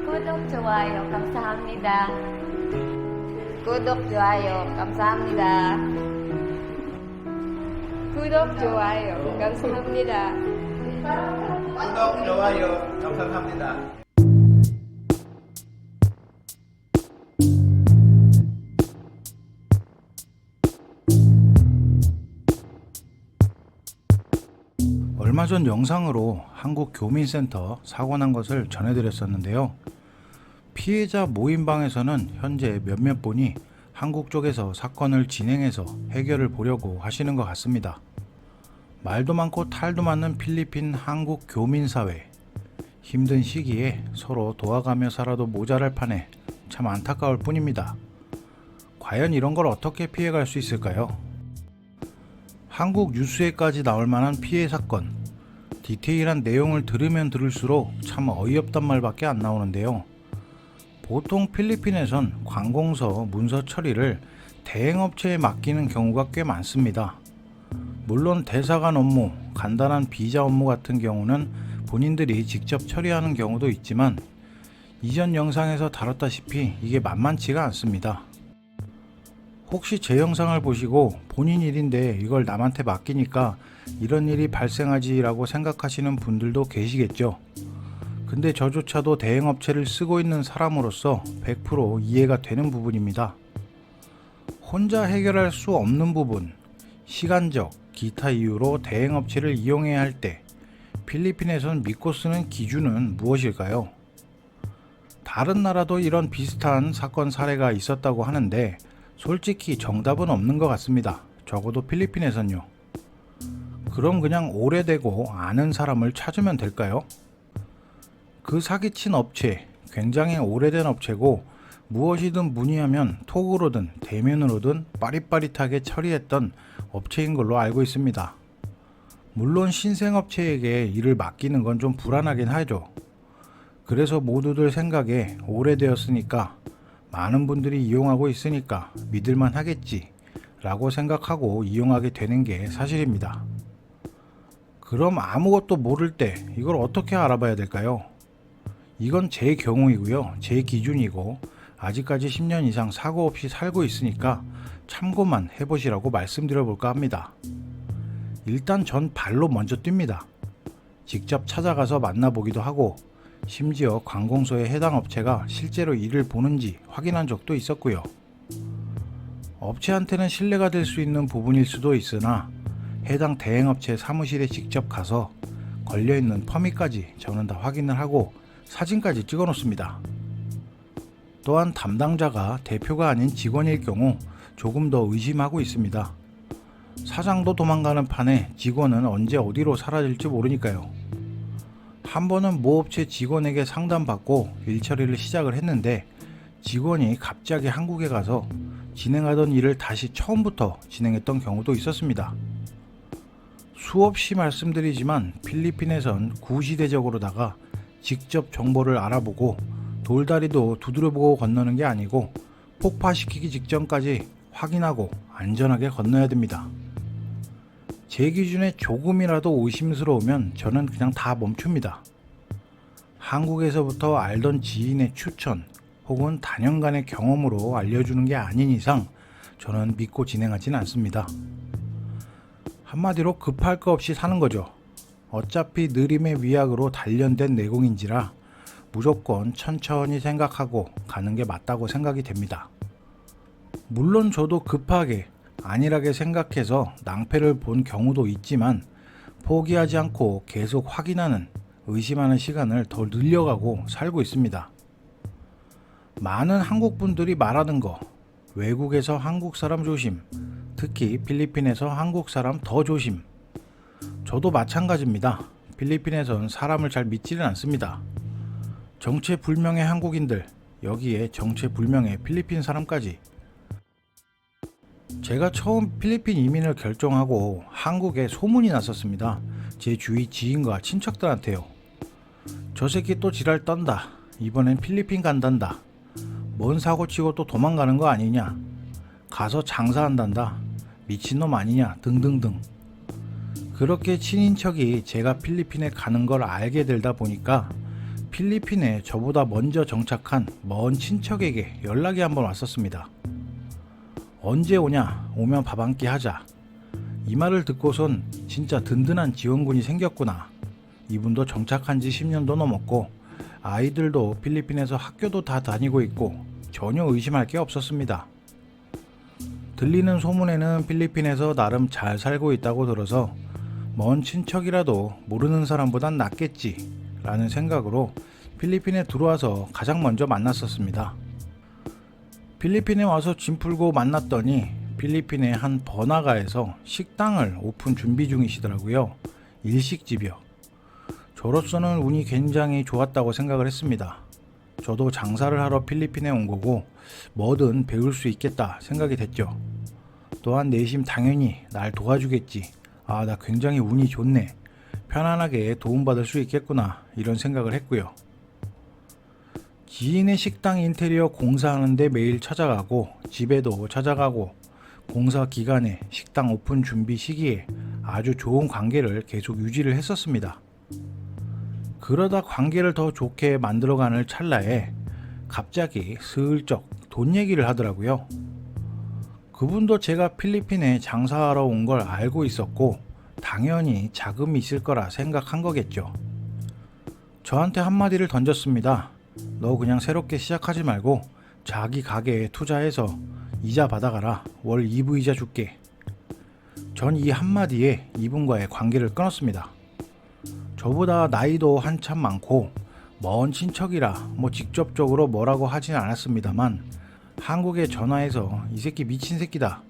구독, 좋아요, 감사합니다. 구독, 좋아요, 감사합니다. 구독, 좋아요, 감사합니다. 구독, 좋아요, 감사합니다. 얼마 전 영상으로 한국 교민센터 사고 난 것을 전해드렸었는데요. 피해자 모임방에서는 현재 몇몇 분이 한국 쪽에서 사건을 진행해서 해결을 보려고 하시는 것 같습니다. 말도 많고 탈도 많는 필리핀 한국 교민사회. 힘든 시기에 서로 도와가며 살아도 모자랄 판에 참 안타까울 뿐입니다. 과연 이런 걸 어떻게 피해갈 수 있을까요? 한국 뉴스에까지 나올 만한 피해 사건. 디테일한 내용을 들으면 들을수록 참 어이없단 말밖에 안 나오는데요. 보통 필리핀에선 관공서 문서 처리를 대행업체에 맡기는 경우가 꽤 많습니다. 물론 대사관 업무, 간단한 비자 업무 같은 경우는 본인들이 직접 처리하는 경우도 있지만 이전 영상에서 다뤘다시피 이게 만만치가 않습니다. 혹시 제 영상을 보시고 본인 일인데 이걸 남한테 맡기니까 이런 일이 발생하지라고 생각하시는 분들도 계시겠죠. 근데 저조차도 대행업체를 쓰고 있는 사람으로서 100% 이해가 되는 부분입니다. 혼자 해결할 수 없는 부분, 시간적, 기타 이유로 대행업체를 이용해야 할 때 필리핀에선 믿고 쓰는 기준은 무엇일까요? 다른 나라도 이런 비슷한 사건 사례가 있었다고 하는데 솔직히 정답은 없는 것 같습니다. 적어도 필리핀에선요. 그럼 그냥 오래되고 아는 사람을 찾으면 될까요? 그 사기친 업체, 굉장히 오래된 업체고 무엇이든 문의하면 톡으로든 대면으로든 빠릿빠릿하게 처리했던 업체인 걸로 알고 있습니다. 물론 신생업체에게 일을 맡기는 건 좀 불안하긴 하죠. 그래서 모두들 생각에 오래되었으니까 많은 분들이 이용하고 있으니까 믿을만 하겠지 라고 생각하고 이용하게 되는 게 사실입니다. 그럼 아무것도 모를 때 이걸 어떻게 알아봐야 될까요? 이건 제 경우이고요. 제 기준이고 아직까지 10년 이상 사고 없이 살고 있으니까 참고만 해보시라고 말씀드려 볼까 합니다. 일단 전 발로 먼저 뜁니다. 직접 찾아가서 만나보기도 하고 심지어 관공서의 해당 업체가 실제로 일을 보는지 확인한 적도 있었고요. 업체한테는 신뢰가 될 수 있는 부분일 수도 있으나 해당 대행업체 사무실에 직접 가서 걸려있는 퍼밋까지 저는 다 확인을 하고 사진까지 찍어 놓습니다. 또한 담당자가 대표가 아닌 직원일 경우 조금 더 의심하고 있습니다. 사장도 도망가는 판에 직원은 언제 어디로 사라질지 모르니까요. 한 번은 모 업체 직원에게 상담받고 일 처리를 시작을 했는데 직원이 갑자기 한국에 가서 진행하던 일을 다시 처음부터 진행했던 경우도 있었습니다. 수없이 말씀드리지만 필리핀에선 구시대적으로다가 직접 정보를 알아보고 돌다리도 두드려보고 건너는 게 아니고 폭파시키기 직전까지 확인하고 안전하게 건너야 됩니다. 제 기준에 조금이라도 의심스러우면 저는 그냥 다 멈춥니다. 한국에서부터 알던 지인의 추천 혹은 단연간의 경험으로 알려주는 게 아닌 이상 저는 믿고 진행하진 않습니다. 한마디로 급할 거 없이 사는 거죠. 어차피 느림의 위약으로 단련된 내공인지라 무조건 천천히 생각하고 가는 게 맞다고 생각이 됩니다. 물론 저도 급하게 안일하게 생각해서 낭패를 본 경우도 있지만 포기하지 않고 계속 확인하는 의심하는 시간을 더 늘려가고 살고 있습니다. 많은 한국 분들이 말하는 거 외국에서 한국 사람 조심 특히 필리핀에서 한국 사람 더 조심 저도 마찬가지입니다. 필리핀에선 사람을 잘 믿지는 않습니다. 정체 불명의 한국인들 여기에 정체 불명의 필리핀 사람까지 제가 처음 필리핀 이민을 결정하고 한국에 소문이 났었습니다. 제 주위 지인과 친척들한테요. 저 새끼 또 지랄 떤다. 이번엔 필리핀 간단다. 뭔 사고 치고 또 도망가는 거 아니냐. 가서 장사한단다. 미친놈 아니냐. 등등등. 그렇게 친인척이 제가 필리핀에 가는 걸 알게 되다 보니까 필리핀에 저보다 먼저 정착한 먼 친척에게 연락이 한번 왔었습니다. 언제 오냐? 오면 밥 한 끼 하자. 이 말을 듣고선 진짜 든든한 지원군이 생겼구나. 이분도 정착한 지 10년도 넘었고 아이들도 필리핀에서 학교도 다 다니고 있고 전혀 의심할 게 없었습니다. 들리는 소문에는 필리핀에서 나름 잘 살고 있다고 들어서 먼 친척이라도 모르는 사람보단 낫겠지 라는 생각으로 필리핀에 들어와서 가장 먼저 만났었습니다. 필리핀에 와서 짐 풀고 만났더니 필리핀의 한 번화가에서 식당을 오픈 준비 중이시더라고요. 일식집이요. 저로서는 운이 굉장히 좋았다고 생각을 했습니다. 저도 장사를 하러 필리핀에 온 거고 뭐든 배울 수 있겠다 생각이 됐죠. 또한 내심 당연히 날 도와주겠지. 아, 나 굉장히 운이 좋네. 편안하게 도움받을 수 있겠구나. 이런 생각을 했고요. 지인의 식당 인테리어 공사하는데 매일 찾아가고 집에도 찾아가고 공사 기간에 식당 오픈 준비 시기에 아주 좋은 관계를 계속 유지를 했었습니다. 그러다 관계를 더 좋게 만들어가는 찰나에 갑자기 슬쩍 돈 얘기를 하더라고요. 그분도 제가 필리핀에 장사하러 온 걸 알고 있었고 당연히 자금이 있을 거라 생각한 거겠죠. 저한테 한마디를 던졌습니다. 너 그냥 새롭게 시작하지 말고 자기 가게에 투자해서 이자 받아가라. 월 2부 이자 줄게. 전 이 한마디에 이분과의 관계를 끊었습니다. 저보다 나이도 한참 많고 먼 친척이라 뭐 직접적으로 뭐라고 하진 않았습니다만 한국에 전화해서 이 새끼 미친 새끼다.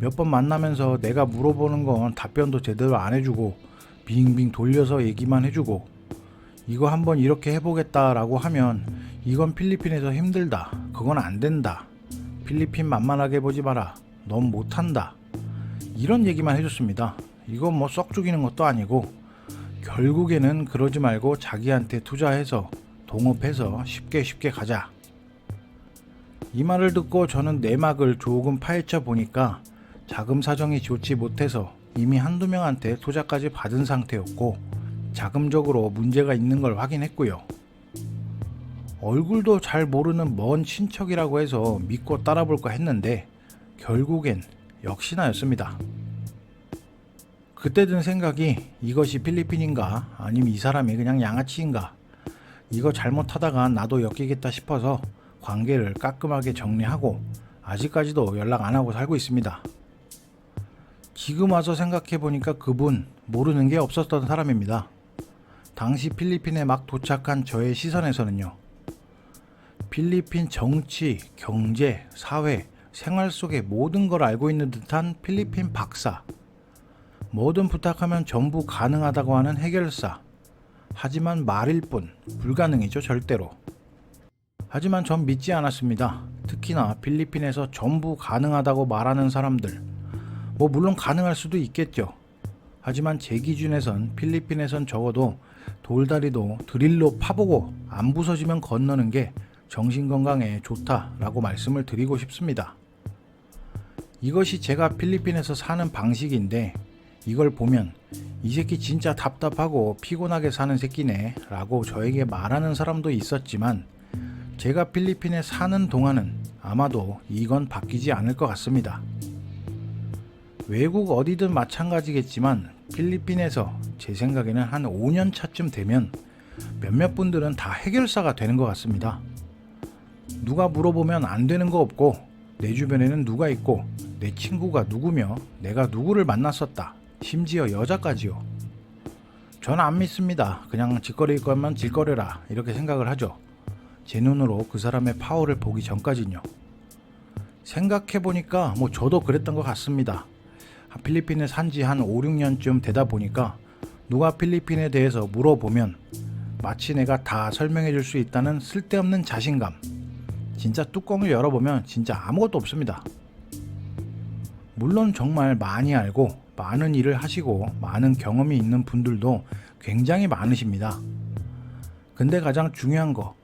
몇 번 만나면서 내가 물어보는 건 답변도 제대로 안 해주고 빙빙 돌려서 얘기만 해주고 이거 한번 이렇게 해보겠다라고 하면 이건 필리핀에서 힘들다. 그건 안 된다. 필리핀 만만하게 보지 마라. 넌 못한다. 이런 얘기만 해줬습니다. 이건 뭐 썩 죽이는 것도 아니고 결국에는 그러지 말고 자기한테 투자해서 동업해서 쉽게 쉽게 가자. 이 말을 듣고 저는 내막을 조금 파헤쳐 보니까 자금 사정이 좋지 못해서 이미 한두 명한테 투자까지 받은 상태였고 자금적으로 문제가 있는 걸 확인했고요. 얼굴도 잘 모르는 먼 친척이라고 해서 믿고 따라볼까 했는데 결국엔 역시나였습니다. 그때 든 생각이 이것이 필리핀인가 아니면 이 사람이 그냥 양아치인가 이거 잘못하다가 나도 엮이겠다 싶어서 관계를 깔끔하게 정리하고 아직까지도 연락 안 하고 살고 있습니다. 지금 와서 생각해 보니까 그분 모르는 게 없었던 사람입니다. 당시 필리핀에 막 도착한 저의 시선에서는요. 필리핀 정치, 경제, 사회, 생활 속의 모든 걸 알고 있는 듯한 필리핀 박사. 뭐든 부탁하면 전부 가능하다고 하는 해결사. 하지만 말일 뿐 불가능이죠, 절대로. 하지만 전 믿지 않았습니다. 특히나 필리핀에서 전부 가능하다고 말하는 사람들. 뭐 물론 가능할 수도 있겠죠. 하지만 제 기준에선 필리핀에선 적어도 돌다리도 드릴로 파보고 안 부서지면 건너는 게 정신 건강에 좋다라고 말씀을 드리고 싶습니다. 이것이 제가 필리핀에서 사는 방식인데 이걸 보면 이 새끼 진짜 답답하고 피곤하게 사는 새끼네 라고 저에게 말하는 사람도 있었지만 제가 필리핀에 사는 동안은 아마도 이건 바뀌지 않을 것 같습니다. 외국 어디든 마찬가지겠지만 필리핀에서 제 생각에는 한 5년 차쯤 되면 몇몇 분들은 다 해결사가 되는 것 같습니다. 누가 물어보면 안 되는 거 없고 내 주변에는 누가 있고 내 친구가 누구며 내가 누구를 만났었다. 심지어 여자까지요. 전안 믿습니다. 그냥 짓거릴 거면 질거려라 이렇게 생각을 하죠. 제 눈으로 그 사람의 파워를 보기 전까진요. 생각해보니까 뭐 저도 그랬던 것 같습니다. 필리핀에 산지 한 5, 6년쯤 되다 보니까 누가 필리핀에 대해서 물어보면 마치 내가 다 설명해 줄 수 있다는 쓸데없는 자신감. 진짜 뚜껑을 열어보면 진짜 아무것도 없습니다. 물론 정말 많이 알고 많은 일을 하시고 많은 경험이 있는 분들도 굉장히 많으십니다. 근데 가장 중요한 거,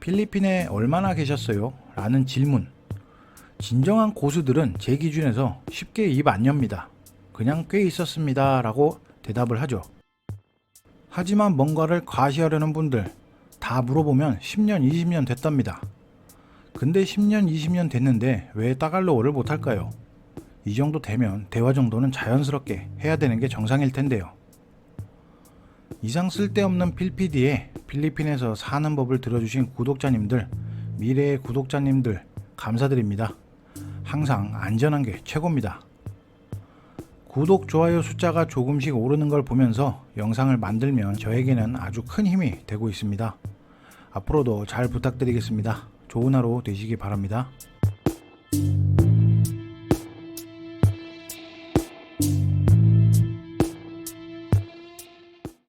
필리핀에 얼마나 계셨어요? 라는 질문. 진정한 고수들은 제 기준에서 쉽게 입 안 엽니다. 그냥 꽤 있었습니다. 라고 대답을 하죠. 하지만 뭔가를 과시하려는 분들, 다 물어보면 10년, 20년 됐답니다. 근데 10년, 20년 됐는데 왜 따갈로어를 못할까요? 이 정도 되면 대화 정도는 자연스럽게 해야 되는 게 정상일 텐데요. 이상 쓸데없는 필피디에 필리핀에서 사는 법을 들어주신 구독자님들, 미래의 구독자님들, 감사드립니다. 항상 안전한 게 최고입니다. 구독, 좋아요 숫자가 조금씩 오르는 걸 보면서 영상을 만들면 저에게는 아주 큰 힘이 되고 있습니다. 앞으로도 잘 부탁드리겠습니다. 좋은 하루 되시기 바랍니다.